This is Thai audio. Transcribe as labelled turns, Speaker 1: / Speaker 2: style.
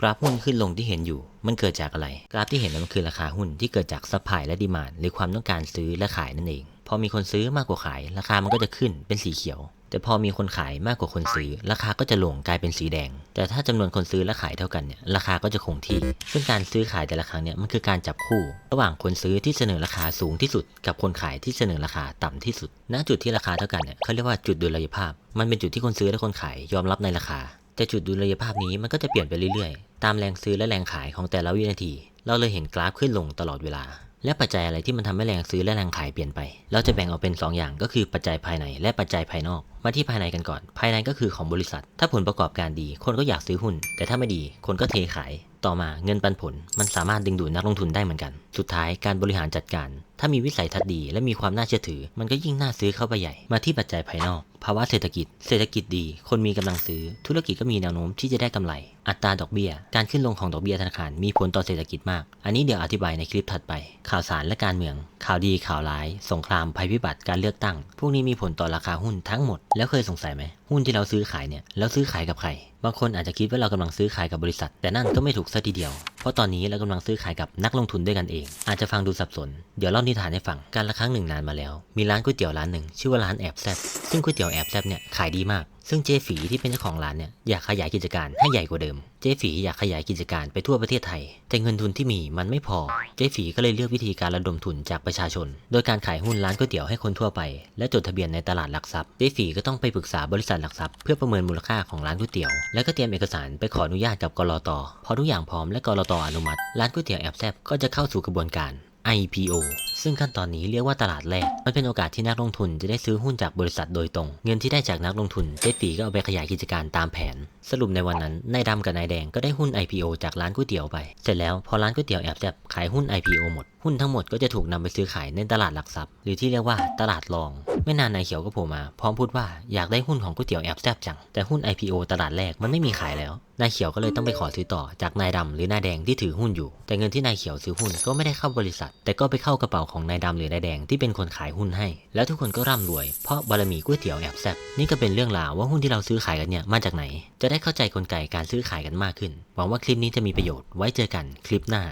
Speaker 1: กราฟหุ้นขึ้นลงที่เห็นอยู่ มันเกิดจากอะไร กราฟที่เห็นนั้นมันคือราคาหุ้นที่เกิดจากซัพพลายและดีมานหรือความต้องการซื้อและขายนั่นเอง พอมีคนซื้อมากกว่าขาย ราคามันก็จะขึ้นเป็นสีเขียว แต่พอมีคนขายมากกว่าคนซื้อ ราคาก็จะลงกลายเป็นสีแดง แต่ถ้าจำนวนคนซื้อและขายเท่ากันเนี่ยราคาก็จะคงที่ ซึ่งการซื้อขายแต่ละครั้งเนี่ยมันคือการจับคู่ ระหว่างคนซื้อที่เสนอราคาสูงที่สุด กับคนขายที่เสนอราคาต่ำที่สุด ณ จุดที่ราคาเท่ากันเนี่ยเขาเรียกว่าจุดดุลยภาพ มันเป็นจุดที่คนซื้อและคนขายยอมรับในราคา แต่จุดดุลยภาพนี้มันก็จะเปลี่ยนไปเรื่อยๆ ตามแรงซื้อและแรงขายของแต่ละวินาที เราเลยเห็นกราฟขึ้นลงตลอดเวลา และปัจจัยอะไรที่มันทำให้แรงซื้อและแรงขายเปลี่ยนไป เราจะแบ่งออกเป็น 2 อย่างก็คือปัจจัยภายในและปัจจัยภายนอก มาที่ภายในกันก่อน ภายในก็คือของบริษัท ถ้าผลประกอบการดี คนก็อยากซื้อหุ้น แต่ถ้าไม่ดี คนก็เทขาย ต่อมาเงินปันผล มันสามารถดึงดูดนักลงทุนได้เหมือนกัน สุดท้ายการบริหารจัดการ ถ้ามีวิสัยทัศน์ดี และมีความน่าเชื่อถือ มันก็ยิ่งน่าซื้อเข้าไปใหญ่ มาที่ปัจจัยภายนอก ภาวะเศรษฐกิจ เศรษฐกิจดี คนมีกำลังซื้อ ธุรกิจก็มีแนวโน้มที่จะได้กำไร อัตราดอกเบี้ย การขึ้นลงของดอกเบี้ยธนาคารมีผลต่อเศรษฐกิจมาก อันนี้เดี๋ยวอธิบายในคลิปถัดไป ข่าวสารและการเมือง ข่าวดีข่าวร้าย สงคราม ภัยพิบัติ การเลือกตั้ง พวกนี้มีผลต่อราคาหุ้นทั้งหมด แล้วเคยสงสัยไหม หุ้นที่เราซื้อขายเนี่ยแล้วซื้อขายกับใคร บางคนอาจจะคิดว่าเรากำลังซื้อขายกับบริษัท แต่นั่นก็ไม่ถูกซะทีเดียว เพราะตอนนี้เรากำลังซื้อขายกับนักลงทุนด้วยกันเอง อาจจะฟังดูสับสน เดี๋ยวเล่านิทานให้ฟัง การละครั้งหนึ่งนานมาแล้ว มีร้านก๋วยเตี๋ยวร้านหนึ่งชื่อว่าร้านแอบแซบซึ่งก๋วยเตี๋ยวแอบแซบเนี่ยขายดีมาก ซึ่งเจฝีที่เป็นเจ้าของร้านเนี่ยอยากขยายกิจการให้ใหญ่กว่าเดิม เจฝีอยากขยายกิจการไปทั่วประเทศไทย แต่เงินทุนที่มีมันไม่พอ เจฝีก็เลยเลือกวิธีการระดมทุนจากประชาชน โดยการขายหุ้นร้านก๋วยเตี๋ยวให้คนทั่วไป และจดทะเบียนในตลาดหลักทรัพย์ เจฝีก็ต้องไปปรึกษาบริษัทหลักทรัพย์เพื่อประเมินมูลค่าของร้านก๋วยเตี๋ยว แล้วก็เตรียมเอกสารไปขออนุญาตกับกรอตพอทุกอย่างพร้อมและกรอตอนุมัติ ร้านก๋วยเตี๋ยวแอบแซบก็จะเข้าสู่กระบวนการ IPO ซึ่งขั้นตอนนี้เรียกว่าตลาดแรก มันเป็นโอกาสที่นักลงทุนจะได้ซื้อหุ้นจากบริษัทโดยตรง เงินที่ได้จากนักลงทุนเจ๊ฝีก็เอาไปขยายกิจการตามแผน สรุปในวันนั้นนายดำกับนายแดงก็ได้หุ้น IPO จากร้านก๋วยเตี๋ยวไป เสร็จแล้วพอร้านก๋วยเตี๋ยวแอบแซบขายหุ้น IPO หมด หุ้นทั้งหมดก็จะถูกนำไปซื้อขายในตลาดหลักทรัพย์ หรือที่เรียกว่าตลาดรอง ไม่นานนายเขียวก็โผล่มา พร้อมพูดว่าอยากได้หุ้นของก๋วยเตี๋ยวแอบแซบจัง แต่หุ้น IPO ตลาดแรกมันไม่มีขายแล้ว นายเขียวก็เลยต้องไปขอซื้อต่อจากนายดำหรือนายแดงที่ถือหุ้นอยู่ แต่เงินที่นายเขียวซื้อหุ้นก็ไม่ได้เข้าบริษัท แต่ก็ไปเข้ากระเป๋าของนายดำหรือนายแดงที่เป็นคนขายหุ้นให้ แล้วทุกคนก็ร่ำรวยเพราะบารมีก๋วยเตี๋ยวแอบแซบนี่ก็เป็นเรื่องราวว่าหุ้นที่เราซื้อขายกันเนี่ยมาจากไหน จะได้เข้าใจกลไกการซื้อขายกันมากขึ้นหวังว่าคลิปนี้จะมีประโยชน์ไว้เจอกันคลิปหน้า